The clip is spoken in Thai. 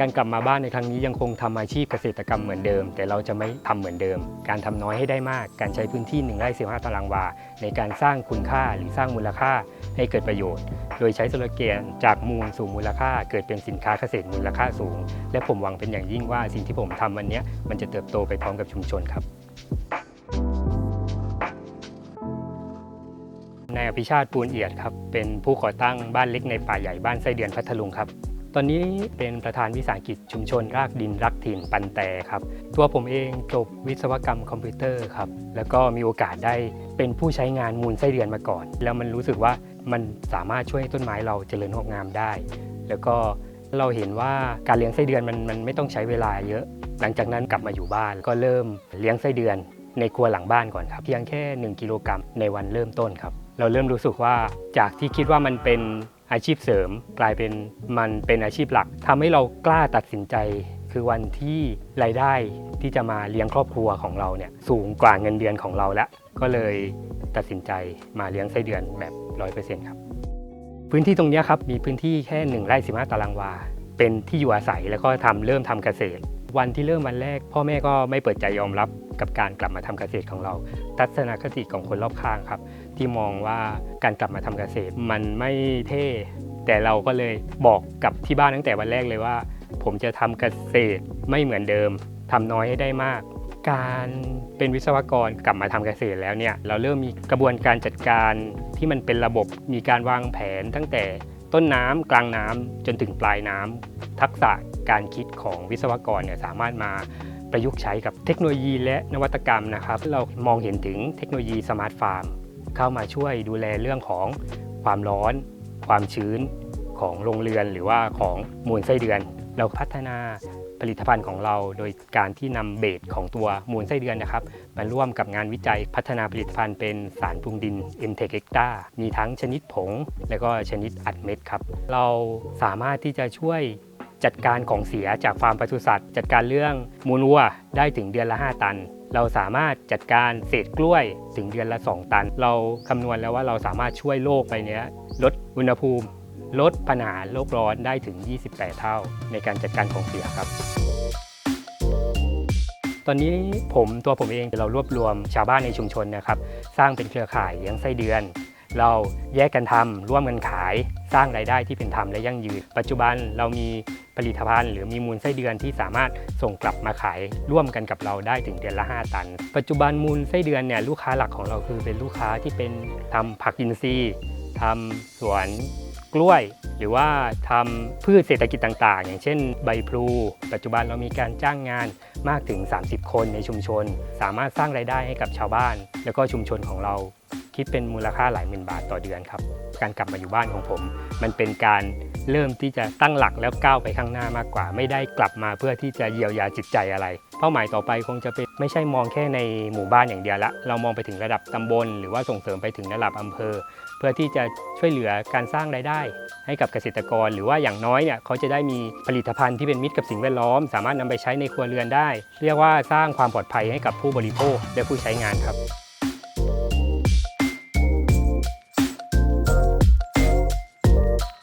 การกลับมาบ้านในครั้งนี้ยังคงทำอาชีพเกษตรกรรมเหมือนเดิม แต่เราจะไม่ทำเหมือนเดิม การทำน้อยให้ได้มาก การใช้พื้นที่1ไร่15 ตารางวา ในการสร้างคุณค่าหรือสร้างมูลค่าให้เกิดประโยชน์ โดยใช้สโลแกนจากมูลสู่มูลค่า เกิดเป็นสินค้าเกษตรมูลค่าสูง และผมหวังเป็นอย่างยิ่งว่าสิ่งที่ผมทำวันนี้มันจะเติบโตไปพร้อมกับชุมชนครับนายอภิชาติปูนเอียดครับเป็นผู้ก่อตั้งบ้านเล็กในป่าใหญ่บ้านไส้เดือนพัทลุงครับ ตอนนี้เป็นประธานวิสาหกิจชุมชนรากดินรักถิ่นปันแต่ครับ ตัวผมเองจบวิศวกรรมคอมพิวเตอร์ครับ แล้วก็มีโอกาสได้เป็นผู้ใช้งานมูลไส้เดือนมาก่อน แล้วมันรู้สึกว่ามันสามารถช่วยให้ต้นไม้เราเจริญงอกงามได้ แล้วก็เราเห็นว่าการเลี้ยงไส้เดือนมันมันไม่ต้องใช้เวลาเยอะ หลังจากนั้นกลับมาอยู่บ้านก็เริ่มเลี้ยงไส้เดือน ในครัวหลังบ้านก่อนครับ เพียงแค่ 1 กิโลกรัมในวันเริ่มต้นครับ เราเริ่มรู้สึกว่าจากที่คิดว่ามันเป็น อาชีพเสริมกลายเป็นมันเป็นอาชีพหลักทำให้เรากล้าตัดสินใจคือวันที่รายได้ที่จะมาเลี้ยงครอบครัวของเราเนี่ยสูงกว่าเงินเดือนของเราแล้ว ก็เลยตัดสินใจมาเลี้ยงไส้เดือนแบบ 100%ครับ พื้นที่ตรงนี้ครับมีพื้นที่แค่1ไร่15 ตารางวา เป็นที่อยู่อาศัยแล้วก็ทำเริ่มทำเกษตร วันที่เริ่มวันแรก พ่อแม่ก็ไม่เปิดใจยอมรับกับการกลับมาทำเกษตรของเรา ทัศนคติของคนรอบข้างครับ ที่มองว่าการกลับมาทำเกษตรมันไม่เท่ แต่เราก็เลยบอกกับที่บ้านตั้งแต่วันแรกเลยว่า ผมจะทำเกษตรไม่เหมือนเดิมทำน้อยให้ได้มาก การเป็นวิศวกรกลับมาทำเกษตรแล้วเนี่ยเราเริ่มมีกระบวนการจัดการที่มันเป็นระบบมีการวางแผนตั้งแต่ ต้นน้ำกลางน้ำจนถึงปลายน้ำทักษะการคิดของวิศวกรเนี่ยสามารถมาประยุกต์ใช้กับเทคโนโลยีและนวัตกรรมนะครับเรามองเห็นถึงเทคโนโลยีสมาร์ทฟาร์มเข้ามาช่วยดูแลเรื่องของความร้อน ความชื้นของโรงเรือนหรือว่าของมูลไส้เดือน เราพัฒนา ลิตภัณฑ์ของเรา โดยการที่นำเบสของตัวมูลไส้เดือนนะครับมาร่วมกับงานวิจัยพัฒนาผลิตภัณฑ์เป็นสารปรุงดิน m t e c h Extra มีทั้งชนิดผง และก็ชนิดอัดเม็ดครับ เราสามารถที่จะช่วยจัดการของเสียจากฟาร์มปศุสัตว์ จัดการเรื่องมูลวัวได้ถึงเดือนละ 5 ตัน เราสามารถจัดการเศษกล้วยถึงเดือนละ 2 ตัน เราคำนวณแล้วว่าเราสามารถช่วยโลกไปเนี้ยลดอุณหภูมิ ลดปัญหาโลกร้อนได้ถึง 28 เท่าในการจัดการของเสียครับ ตอนนี้ผมตัวผมเองเรารวบรวมชาวบ้านในชุมชนนะครับ สร้างเป็นเครือข่ายเลี้ยงไส้เดือน เราแยกกันทำร่วมกันขาย สร้างรายได้ที่เป็นธรรมและยั่งยืน ปัจจุบันเรามีผลิตภัณฑ์หรือมีมูลไส้เดือนที่สามารถส่งกลับมาขายร่วมกันกับเราได้ถึงเดือนละ 5 ตัน ปัจจุบันมูลไส้เดือนเนี่ยลูกค้าหลักของเราคือเป็นลูกค้าที่เป็นทำผักอินทรีย์ทำสวน กล้วย หรือว่าทำพืชเศรษฐกิจต่างๆ อย่างเช่นใบพลู ปัจจุบันเรามีการจ้างงานมากถึง 30 คนในชุมชน สามารถสร้างรายได้ให้กับชาวบ้าน แล้วก็ชุมชนของเราคิดเป็นมูลค่าหลายหมื่นบาทต่อเดือนครับ การกลับมาอยู่บ้านของผม มันเป็นการเริ่มที่จะตั้งหลักแล้วก้าวไปข้างหน้ามากกว่า ไม่ได้กลับมาเพื่อที่จะเยียวยาจิตใจอะไร ป้าหมายต่อไปคงจะเป็นไม่ใช่มองแค่ในหมู่บ้านอย่างเดียวละ เรามองไปถึงระดับตำบล หรือว่าส่งเสริมไปถึงระดับอำเภอ เพื่อที่จะช่วยเหลือการสร้างรายได้ ให้กับเกษตรกร หรือว่าอย่างน้อยเนี่ยเขาจะได้มีผลิตภัณฑ์ที่เป็นมิตรกับสิ่งแวดล้อม สามารถนำไปใช้ในครัวเรือนได้ เรียกว่าสร้างความปลอดภัยให้กับผู้บริโภคและผู้ใช้งานครับ